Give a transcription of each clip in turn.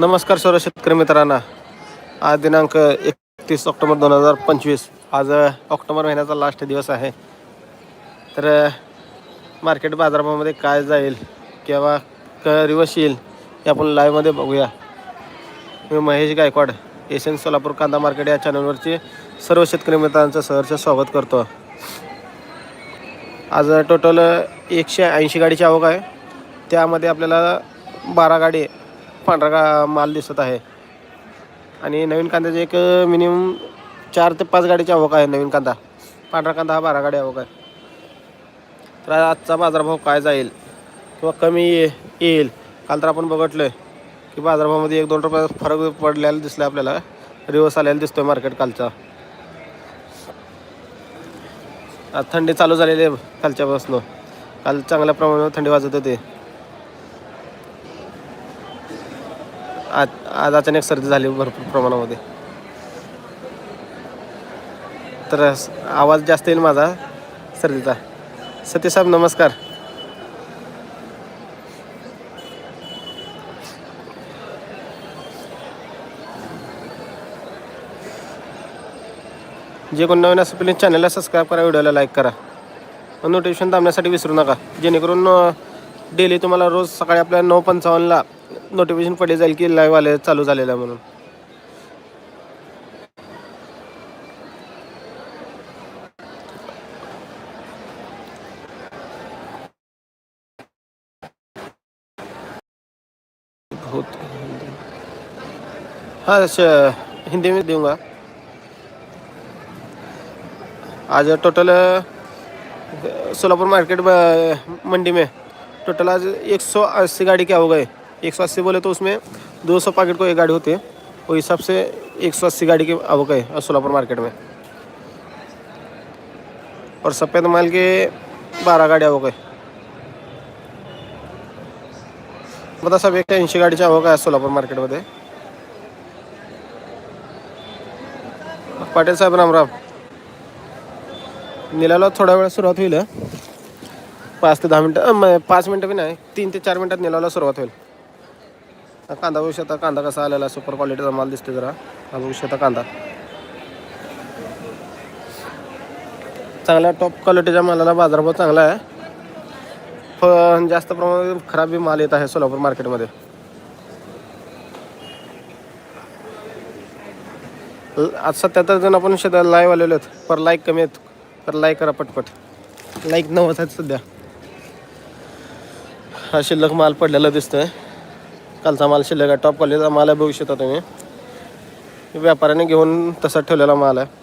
नमस्कार सर्व शेतकरी मित्रांना. आज दिनांक एकतीस ऑक्टोबर दोन हजार पंचवीस. आज ऑक्टोबर महिन्याचा लास्ट दिवस आहे. तर मार्केट बाजारभावामध्ये काय जाईल किंवा क रिवर्स येईल हे आपण लाईव्हमध्ये बघूया. मी महेश गायकवाड एशियन सोलापूर कांदा मार्केट या चॅनलवरचे सर्व शेतकरी मित्रांचं सहर्ष स्वागत करतो. आज टोटल एकशे ऐंशी गाडीची आवक आहे. त्यामध्ये आपल्याला बारा गाडी पांढरा का माल दिसत आहे. आणि नवीन कांद्याचे एक मिनिमम चार ते पाच गाडीची आवक आहे नवीन कांदा. पांढरा कांदा हा बारा गाडी आवक आहे. तर आजचा बाजारभाव काय जाईल किंवा कमी ये- येईल काल तर आपण बघितलं की बाजारभावामध्ये एक दोन रुपये फरक पडलेला दिसला आपल्याला. रिवर्स आलेला दिसतोय मार्केट कालचा. आज थंडी चालू झालेली आहे कालच्यापासून काल चांगल्या प्रमाणावर थंडी वाजत होती. आज आज अचानक सर्दी झाली भरपूर प्रमाणामध्ये. तर आवाज जास्त येईल माझा सर्दीचा. सतीश साहेब नमस्कार. जे कोण नवीन असं प्लीज चॅनलला सबस्क्राईब करा व्हिडिओला लाईक करा. नोटिफिकेशन दाबण्यासाठी विसरू नका. जेणेकरून डेली तुम्हाला रोज सकाळी आपल्या नऊ पंचावन्नला नोटिफिकेशन पडले जाईल की लाईव्ह आले, चालू आहे म्हणून. हाँ श- हिंदी में दूँगा। आज टोटल सोलापुर मार्केट मंडी में टोटल आज एक सौ अस्सी गाड़ी क्या हो गए? एक सौ अस्सी बोले तो उसमें दो सौ पैकेट को एक गाड़ी होती है। वो हिसाब से एक सौ अस्सी गाड़ी की आवक है सोलापुर मार्केट में। और सफ़ेद माल के बारह गाड़ी आवक है बघा साहेब एकशे ऐंशी गाडीची आवक आहे सोलापूर मार्केटमध्ये पाटील साहेब रामराम निलाला थोडा वेळ सुरुवात होईल हं. पाच ते दहा मिनटं अं, म- पाच मिनटं बी नाही तीन ते चार मिनटात निलाला सुरुवात होईल। हा कांदा बघू शकता कांदा कसा आलेला सुपर क्वालिटीचा माल दिसतो जरा. हा बघू शकता कांदा. चांगल्या टॉप क्वालिटीच्या मालाला बाजारभाव चांगला आहे. पण जास्त प्रमाणात खराबी माल येत आहे सोलापूर मार्केटमध्ये. आज सत्याहत्तर जण आपण शेत लाईव्ह आलेलो आहेत. पर लाईक कमी आहेत. पर लाईक करा पटपट. लाईक नव्वद आहेत सध्या. हा शिल्लक माल पडलेला दिसतोय. कालचा माल शिल्लक आहे. टॉप क्वालिटीचा माल आहे बघू शकता तुम्ही. व्यापाऱ्याने घेऊन तसा ठेवलेला माल आहे.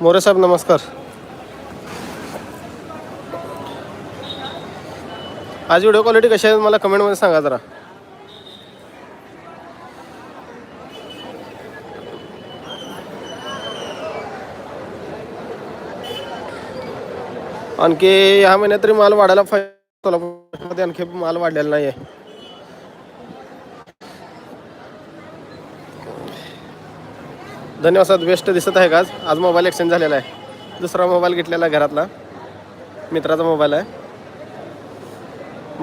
मोरे साहेब नमस्कार. आज व्हिडिओ क्वालिटी कशी आहे? मला कमेंटमध्ये सांगा जरा. आणखी ह्या महिन्यात तरी माल वाढायला पाहिजे. आणखी माल वाढलेला नाही आहे धन्यवाद बेस्ट दिसत आहे का आज? आज मोबाईल एक्सचेंज झालेला आहे. दुसरा मोबाईल घेतलेला आहे घरातला. मित्राचा मोबाईल आहे.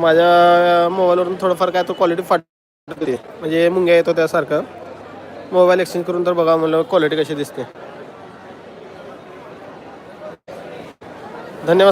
माझ्या मोबाईलवरून थोडंफार काय तो क्वालिटी फाट म्हणजे मुंग्या येतो त्यासारखं मोबाईल एक्सचेंज करून तर बघा म्हणलं क्वालिटी कशी दिसते.